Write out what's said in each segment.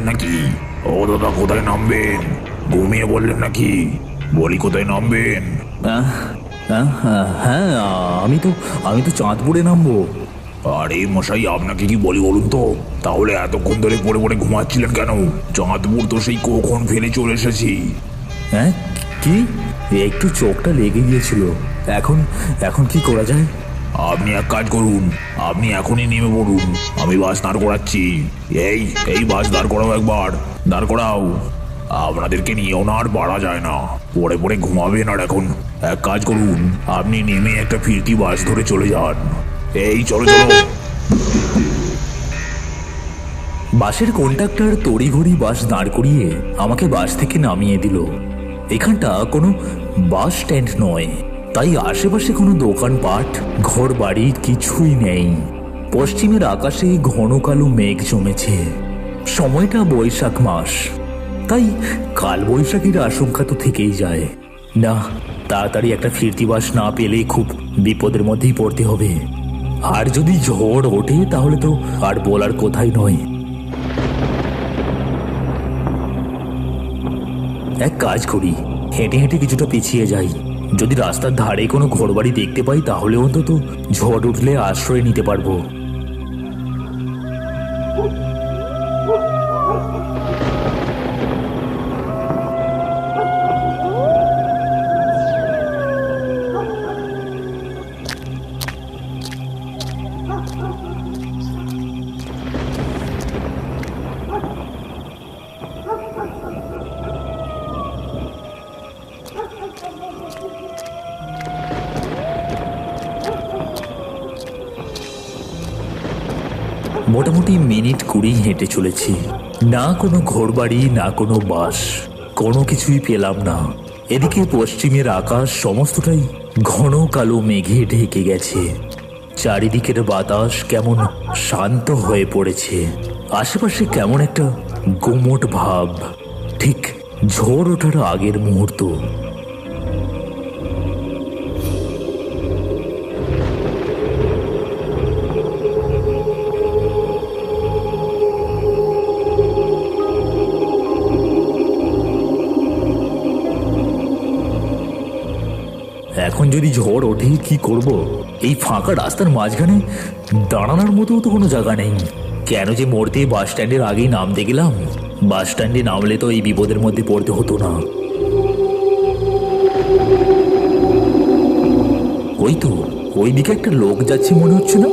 বললেন নাকি? ও দাদা কোথায় নামবেন? ঘুমিয়ে বললেন নাকি? বলি কোথায় নামবেন? আহ, হ্যাঁ আমি তো আমি তো চাঁদপুরে নামবো। আরে মশাই আপনাকে কি বলি বলুন তো? তাহলে এতক্ষণ ধরে পড়ে পড়ে ঘুমাচ্ছিলেন কেন? চাঁদপুর তো সেই কখন ফেলে চলে এসেছি। হ্যাঁ কি? একটু চোখটা লেগে গিয়েছিল। এখন এখন কি করা যায়? আপনি এক কাজ করুন, আপনি এখনই নেমে পড়ুন, আমি বাস দাঁড় করাচ্ছি। এই এই বাস দাঁড় করাও একবার, দাঁড় করাও। আপনাদেরকে নিয়েও না আর পারা যায় না। পরে পড়ে ঘুমাবেন আর এখন। এক কাজ করুন, আপনি নেমে একটা ফিরতি বাস ধরে চলে যান। এই, চলো চলো। বাসের কন্ডাক্টর তড়িঘড়ি বাস দাঁড় করিয়ে আমাকে বাস থেকে নামিয়ে দিল। এখানটা কোনো বাস স্ট্যান্ড নয়। তাই আশেপাশে কোনো দোকানপাট ঘর বাড়ি কিছুই নেই। পশ্চিমের আকাশে ঘন কালো মেঘ জমেছে। সময়টা বৈশাখ মাস। তাই কাল বৈশাখীর আশঙ্কা তো থেকেই যায়। না, তাড়াতাড়ি একটা ফিরতি বাস না পেলে খুব বিপদের মধ্যেই পড়তে হবে। আর যদি ঝড় ওঠে তাহলে তো আর বলার কোথায় নয়। এক কাজ করি, হেঁটে হেঁটে কিছুটা পিছিয়ে যাই। যদি রাস্তার ধারে কোনো ঘরবাড়ি দেখতে পাই তাহলে অন্তত ঝড় উঠলে আশ্রয় নিতে পারব। হেঁটে চলেছি। না কোনো ঘরবাড়ি না কোনো বাস কোনো কিছুই পেলাম না। এদিকে পশ্চিমের আকাশ সমস্তটাই ঘন কালো মেঘে ঢেকে গেছে। চারিদিকের বাতাস কেমন শান্ত হয়ে পড়েছে। আশেপাশে কেমন একটা গুমট ভাব। ঠিক ঝড় ওঠার আগের মুহূর্ত। এখন যদি ঝড় ওঠে, কি করব? এই ফাঁকা রাস্তার মাঝখানে দাঁড়ানোর মতো তো কোনো জায়গা নেই। কেন যে মরতে বাস স্ট্যান্ডের আগেই নামতে গেলাম। বাস স্ট্যান্ডে নামলে তো এই বিপদের মধ্যে পড়তে হতো না। ওই তো, ওই দিকে একটা লোক যাচ্ছে মনে হচ্ছে না?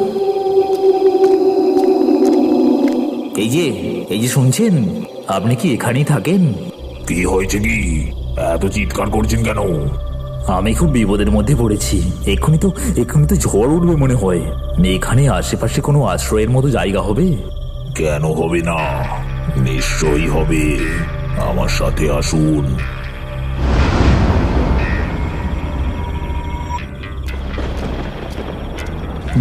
এই যে এই যে শুনছেন? আপনি কি এখানেই থাকেন? কি হয়েছে কি? এত চিৎকার করছেন কেন? আমি খুব বিপদের মধ্যে পড়েছি। এক্ষুনি তো এক্ষুনি তো ঝড় উঠবে মনে হয়। এখানে আশেপাশে কোনো আশ্রয়ের মতো জায়গা হবে? কেন হবে না? নিশ্চয়ই হবে। আমার সাথে আসুন।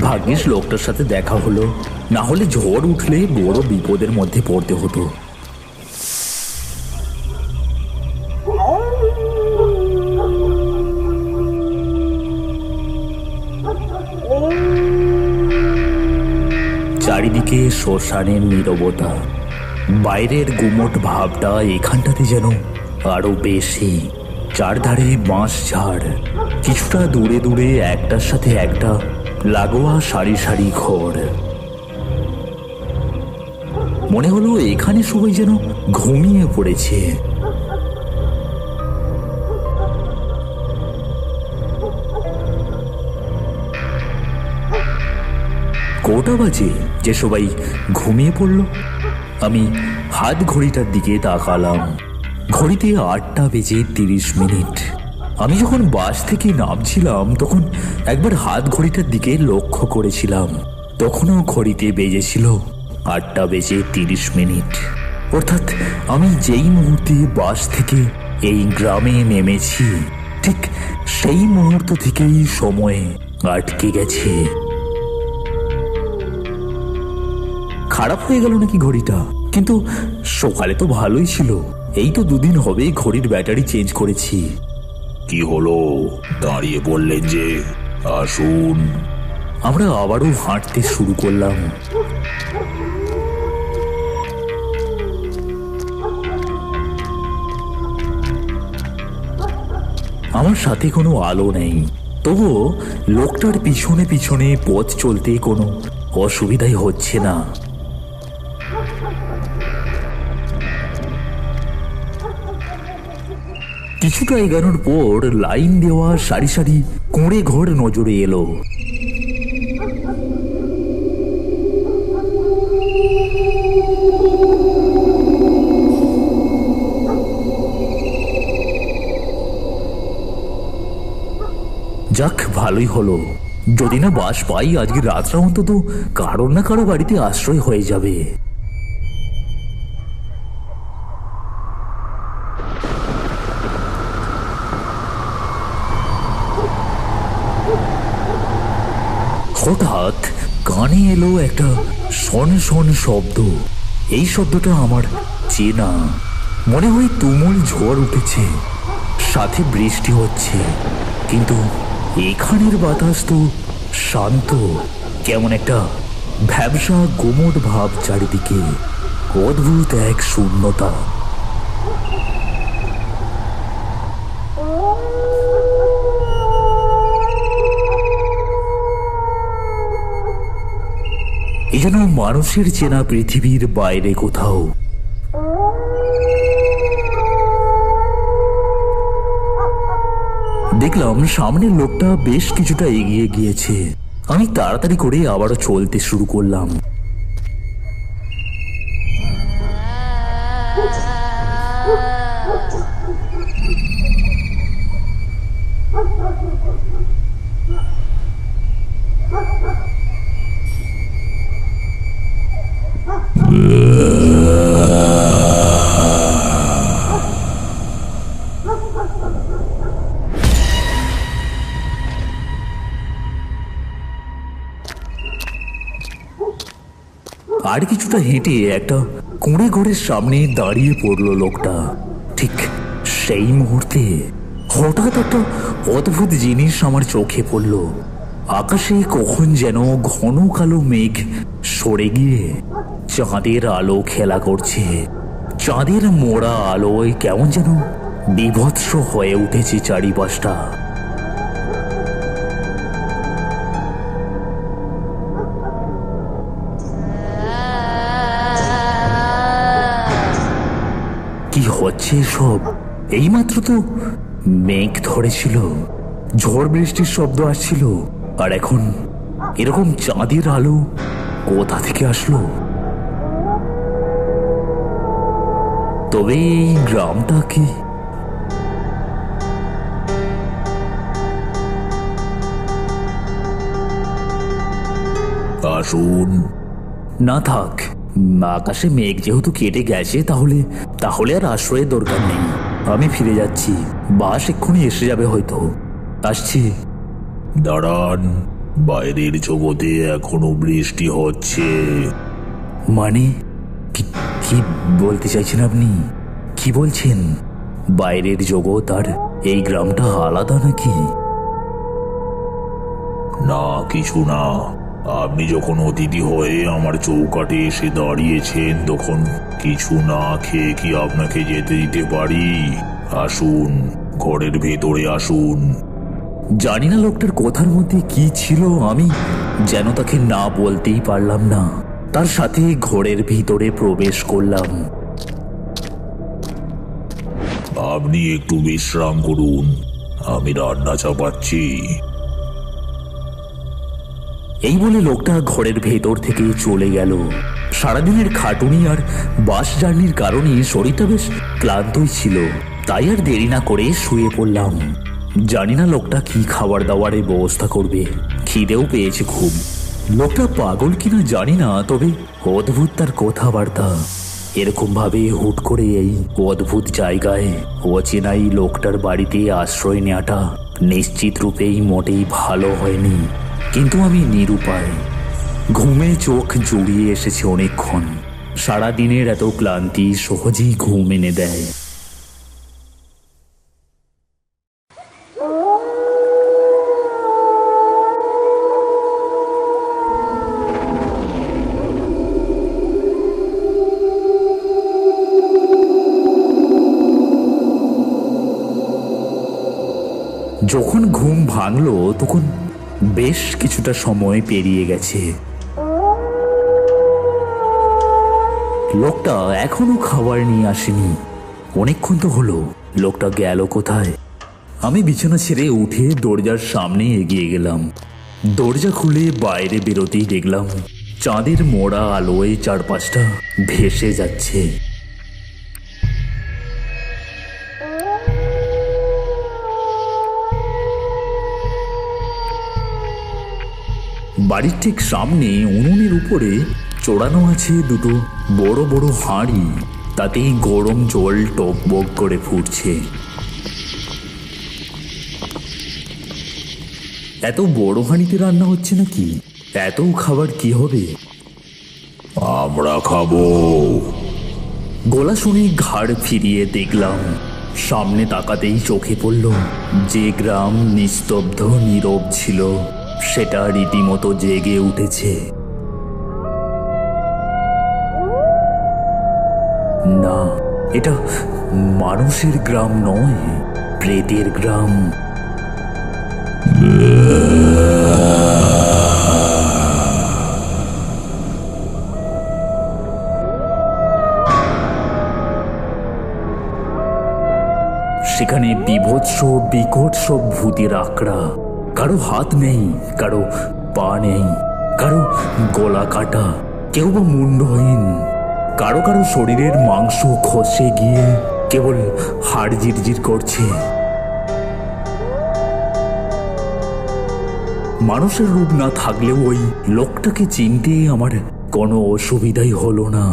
ভাগ্যিস লোকটার সাথে দেখা হলো। না হলে ঝড় উঠলে বড় বিপদের মধ্যে পড়তে হতো। শ্মশানের নীরবতা। বাইরের গুমট ভাবটা এখানটাতে যেন আরও বেশি। চারধারে বাঁশ ঝাড়। কিছুটা দূরে দূরে একটার সাথে একটা লাগোয়া সারি সারি ঘর। মনে হলো এখানে সবাই যেন ঘুমিয়ে পড়েছে। কটা বাজে? যে সবাই ঘুমিয়ে পড়ল, আমি হাত ঘড়িটার দিকে তাকালাম। ঘড়িতে আটটা বেজে তিরিশ মিনিট। আমি যখন বাস থেকে নামছিলাম, তখন একবার হাত ঘড়িটার দিকে লক্ষ্য করেছিলাম। তখনও ঘড়িতে বেজেছিল আটটা বেজে তিরিশ মিনিট। অর্থাৎ আমি যেই মুহূর্তে বাস থেকে এই গ্রামে নেমেছি, ঠিক সেই মুহূর্ত থেকেই সময় আটকে গেছে। খারাপ হয়ে গেল নাকি ঘড়িটা? কিন্তু সকালে তো ভালোই ছিল। এই তো দুদিন হবে ঘড়ির ব্যাটারি চেঞ্জ করেছি। কি হলো? দাঁড়িয়ে বললেন যে আসুন। আমরা আবারও হাঁটতে শুরু করলাম। আমার সাথে কোনো আলো নেই। তবু লোকটার পিছনে পিছনে পথ চলতে কোনো অসুবিধাই হচ্ছে না। কিছুটা এগানোর পর লাইন দেওয়া সারি সারি কোঁড়ে ঘর নজরে এলো। যাক, ভালোই হলো। যদি না বাস পাই, আজকে রাতটা অন্তত কারোর না কারও বাড়িতে আশ্রয় হয়ে যাবে। হঠাৎ কানে এলো একটা শন শন শব্দ। এই শব্দটা আমার চেনা। মনে হয় তুমুল ঝড় উঠেছে। সাথে বৃষ্টি হচ্ছে। কিন্তু এখানের বাতাস তো শান্ত। কেমন একটা ভ্যাবসা গোমট ভাব চারিদিকে। অদ্ভুত এক শূন্যতা। যেন মানুষের চেনা পৃথিবীর বাইরে কোথাও। দেখলাম সামনের লোকটা বেশ কিছুটা এগিয়ে গিয়েছে। আমি তাড়াতাড়ি করে আবারও চলতে শুরু করলাম। কিছুটা হেঁটে একটা কুঁড়ে ঘরের সামনে দাঁড়িয়ে পড়ল লোকটা। ঠিক সেই মুহূর্তে হঠাৎ একটা অদ্ভুত জিনিস আমার চোখে পড়ল। আকাশে কখন যেন ঘন কালো মেঘ সরে গিয়ে চাঁদের আলো খেলা করছে। চাঁদের মোড়া আলোয় কেমন যেন বিভৎস হয়ে উঠেছে চারিপাশটা। হচ্ছে সব এইমাত্র তো মেঘ ধরেছিল, ঝড় বৃষ্টির শব্দ আসছিল, আর এখন এরকম চাঁদের আলো কোথা থেকে আসলো? তবে এই গ্রামটা কি? আসুন। না থাক, আকাশে মেঘ যেহেতু কেটে গেছে, তাহলে তাহলে আর আশ্রয়ের দরকার নেই। আমি ফিরে যাচ্ছি। বাস এক্ষুনি এসে যাবে হয়তো। আসছি। দাঁড়ান। বাইরের জগতে এখনও বৃষ্টি হচ্ছে। মানে? কি কি বলতে চাইছেন আপনি? কি বলছেন? বাইরের জগৎ আর এই গ্রামটা আলাদা নাকি? না কিছু না। আপনি যখন অতিথি হয়ে আমার চৌকাটে এসে দাঁড়িয়েছেন, তখন কিছু না খেয়ে কি আপনাকে যেতে দিতে পারি? আসুন, ঘরের ভেতরে আসুন। জানি না লোকটার কথার মধ্যে কি ছিল, আমি যেন তাকে না বলতেই পারলাম না। তার সাথে ঘরের ভিতরে প্রবেশ করলাম। আপনি একটু বিশ্রাম করুন, আমি রান্না চাপাচ্ছি। এই বলে লোকটা ঘরের ভেতর থেকে চলে গেল। সারাদিনের খাটুনি আর বাস জার্নির কারণে শরীরটা বেশ ক্লান্তই ছিল। তাই আর দেরি না করে শুয়ে পড়লাম। জানি না লোকটা কি খাবার দাবারের ব্যবস্থা করবে। খিদেও পেয়েছে খুব। লোকটা পাগল কিনা জানি না, তবে অদ্ভুত তার কথাবার্তা। এরকম ভাবে হুট করে এই অদ্ভুত জায়গায় অচেনাই লোকটার বাড়িতে আশ্রয় নেওয়াটা নিশ্চিত রূপেই মোটেই ভালো হয়নি। কিন্তু আমি নিরুপায়। ঘুমে চোখ জড়িয়ে এসেছে অনেকক্ষণ। সারাদিনের এত ক্লান্তি সহজেই ঘুম এনে দেয়। যখন ঘুম ভাঙলো, তখন বেশ কিছুটা সময় পেরিয়ে গেছে। লোকটা এখনও খাবার নিয়ে আসেনি। অনেকক্ষণ তো হলো। লোকটা গেল কোথায়? আমি বিছানা ছেড়ে উঠে দরজার সামনে এগিয়ে গেলাম। দরজা খুলে বাইরে বেরোতেই দেখলাম, চাঁদের মোড়া আলোয় চারপাশটা ভেসে যাচ্ছে। বাড়ির ঠিক সামনে উনুনের উপরে চড়ানো আছে দুটো বড় বড় হাঁড়ি। তাতেই গরম জল টকবক করে ফুটছে। এত বড় হাঁড়িতে রান্না হচ্ছে নাকি? এত খাবার কি হবে? আমরা খাব। গলা শুনে ঘাড় ফিরিয়ে দেখলাম, সামনে তাকাতেই চোখে পড়ল, যে গ্রাম নিস্তব্ধ, নীরব ছিল। সেটা রীতিমতো জেগে উঠেছে। না, এটা মানুষের গ্রাম নয়, প্রেতের গ্রাম। সেখানে বিভৎস, বিকট সব ভূতের আঁকড়া কারও হাত নেই, কারও পা নেই, কারও গলা কাটা, কেউ বা মুন্ডহীন, কারও কারও শরীরের মাংস খসে গিয়ে কেবল হাড় জিরজির করছে। মানুষের রূপ না থাকলেও ওই লোকটাকে চিনতে আমার কোনো অসুবিধাই হলো না।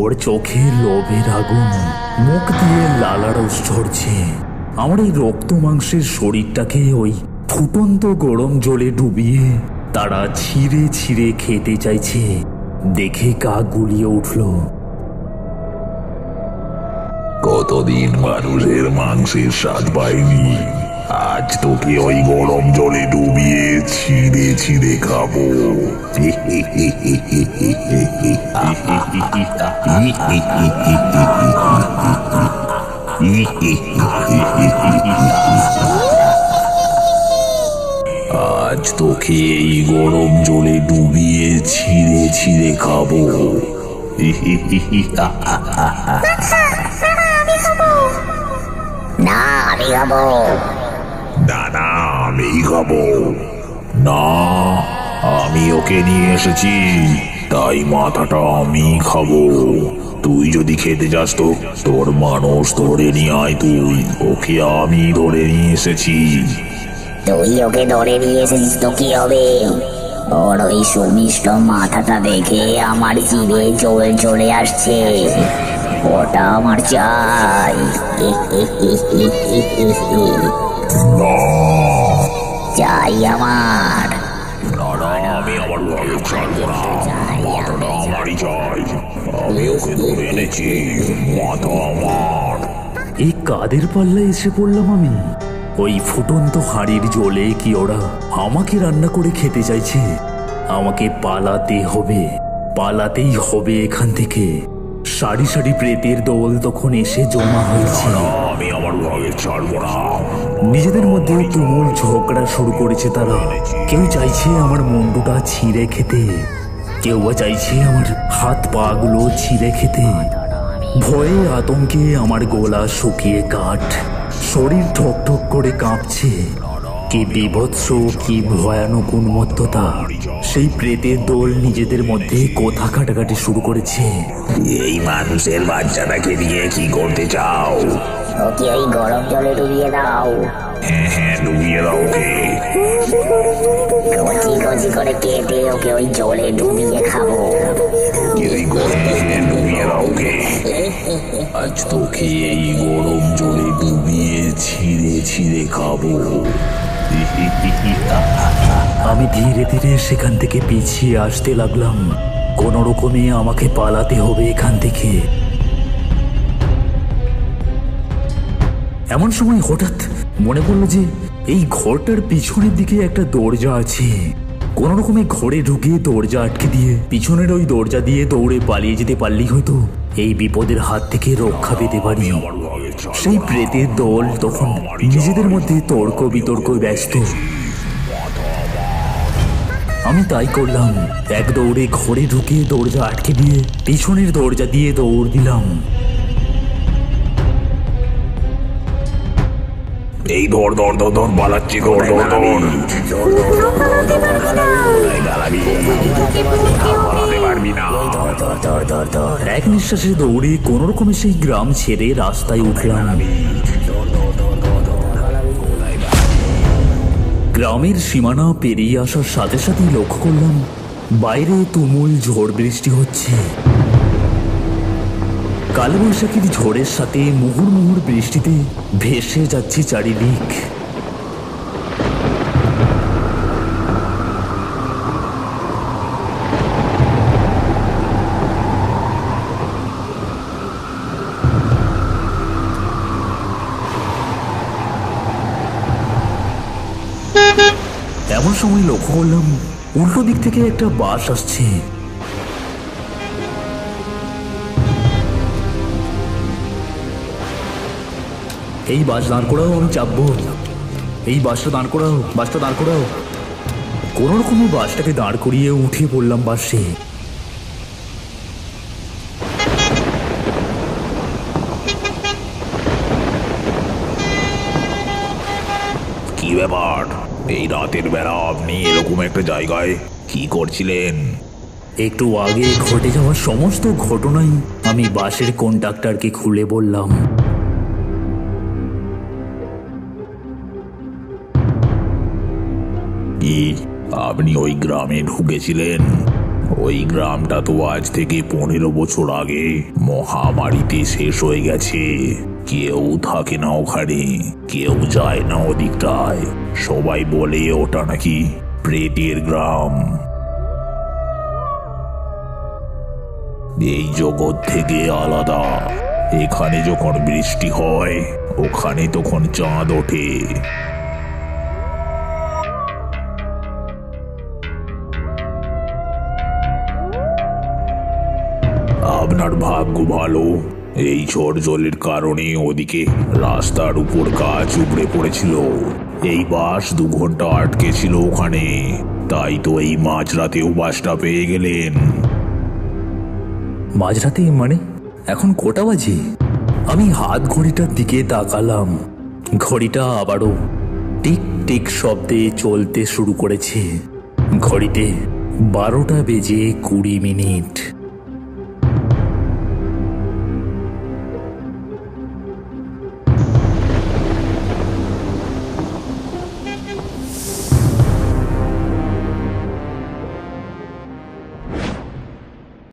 ওর চোখে লোভের আগুন, মুখ দিয়ে লালারস ঝরছে। আমার এই রক্ত মাংসের শরীরটাকে ওই ফুটন্ত গরম জলে ডুবিয়ে তারা ছিঁড়ে ছিঁড়ে খেতে চাইছে। দেখে গা গুলিয়ে উঠল। কতদিন মানুষের মাংসের স্বাদ পাইনি? আজ তোকে ওই গরম জলে ডুবিয়ে ছিঁড়ে ছিঁড়ে খাব। আজ তোকে এই গরম জলে ডুবিয়ে ছিঁড়ে ছিঁড়ে খাব। না আমি খাব। না না আমি খাব। না আমি ওকে নিয়ে এসেছি তাই মাথাটা আমি খাব। তুই যদি খেতে যাস তো তোর মানুষ ধরে নিয়ে আয় তুই। ওকে আমি ধরে নিয়ে এসেছি। তুই ওকে ধরে নিয়ে এসেছিস তো কি হবে ওর ওই সুমিষ্ট মাথাটা দেখে আমার জিভে জল চলে আসছে ওটা আমার চাই চাই আমার চাই আমি ওকে ধরে এই কাদের পাল্লায় এসে পড়লাম আমি? ওই ফুটন্ত হাড়ির জলে কি ওরা আমাকে রান্না করে খেতে চাইছে? আমাকে পালাতে হবে পালাতেই হবে এখান থেকে। সারি সারি প্রেতের দল তখন এসে জমা হয়েছে। আমি আমার ভাগে ছাড়বো না। নিজেদের মধ্যে তুমুল ঝগড়া শুরু করেছে তারা। কেউ চাইছে আমার মুন্ডুটা ছিঁড়ে খেতে। কেউ বা চাইছে আমার হাত পা গুলো ছিঁড়ে খেতে। ভয়ে আতঙ্কে আমার গোলা শুকিয়ে কাঠ শরীর ঠক ঠক করে কাঁপছে। কি বিভৎস কি ভয়ানক উন্মত্ততা। সেই প্রেতের দোল নিজেদের মধ্যে কথা কাটাকাটি শুরু করেছে? এই মানুষের বাচ্চাটাকে নিয়ে কি করতে চাও? ওকে ওই গরম জলে ডুবিয়ে দাও। হ্যাঁ হ্যাঁ ডুবিয়ে দাও ওকে। কচি করে কেটে ওকে ওই জলে ডুবিয়ে খাব। ডুবিয়ে দাও ওকে। আজ তোকে এই গরম জলে ডুবিয়ে ছিঁড়ে ছিঁড়ে খাব। আমি ধীরে ধীরে সেখান থেকে পিছিয়ে আসতে লাগলাম। কোন রকমে আমাকে পালাতে হবে এখান থেকে। এমন সময় হঠাৎ মনে পড়ল যে এই ঘরটার পিছনের দিকে একটা দরজা আছে। কোন রকমে ঘরে ঢুকে দরজা আটকে দিয়ে পিছনের ওই দরজা দিয়ে দৌড়ে পালিয়ে যেতে পারলেই হয়তো এই বিপদের হাত থেকে রক্ষা পেতে পারি। সেই প্রেতের দল তখন নিজেদের মধ্যে তর্ক বিতর্ক ব্যস্ত। আমি তাই করলাম, এক দৌড়ে ঘরে ঢুকে দরজা আটকে দিয়ে পিছনের দরজা দিয়ে দৌড় দিলাম। এই ধর ধর ধর ধর পালাচ্ছি ধর ধর ধর এক নিঃশ্বাসে দৌড়ে। কোনো রকমে সেই গ্রাম ছেড়ে রাস্তায় উঠলাম গ্রামের সীমানা পেরিয়ে আসার সাথে সাথেই লক্ষ্য করলাম বাইরে তুমুল ঝড় বৃষ্টি হচ্ছে। কালবৈশাখীর ঝড়ের সাথে মুহুর মুহুর বৃষ্টিতে ভেসে যাচ্ছে চারিদিক। এমন সময় লক্ষ্য করলাম উল্টো দিক থেকে একটা বাস আসছে। এই বাস দাঁড় করাও আমি চাপবো। এই বাসটা দাঁড় করাও বাসটা দাঁড় করাও। কোনো রকমে বাসটাকে দাঁড় করিয়ে উঠে পড়লাম বাসে। কি ব্যাপার? এই রাতের বেলা আপনি এরকম একটা জায়গায় কি করছিলেন? একটু আগে ঘটে যাওয়া সমস্ত ঘটনাই আমি বাসের কন্ডাক্টরকে খুলে বললাম। কি আপনি ওই গ্রামে ঢুকেছিলেন। ওই গ্রামটা তো আজ থেকে পনেরো বছর আগে মহামারীতে শেষ হয়ে গেছে। কেউ থাকে না ওখানে, কেউ যায় না ওদিকটায়। সবাই বলে ওটা নাকি প্রেটের গ্রাম। এই জগৎ থেকে আলাদা। এখানে যখন বৃষ্টি হয়, ওখানে তখন চাঁদ ওঠে। আপনার ভাগ্য ভালো। এই ঝড় জলের কারণে ওদিকে রাস্তার উপর গাছ উপড়ে পড়েছিল। এই বাস দু ঘণ্টা আটকে ছিল ওখানে। তাই তো এই মাঝরাতেও বাসটা পেয়ে গেলেন। মাঝরাতে মানে? এখন কটা বাজে? আমি হাত ঘড়িটার দিকে তাকালাম। ঘড়িটা আবারও টিক টিক শব্দে চলতে শুরু করেছে। ঘড়িতে বারোটা বেজে কুড়ি মিনিট।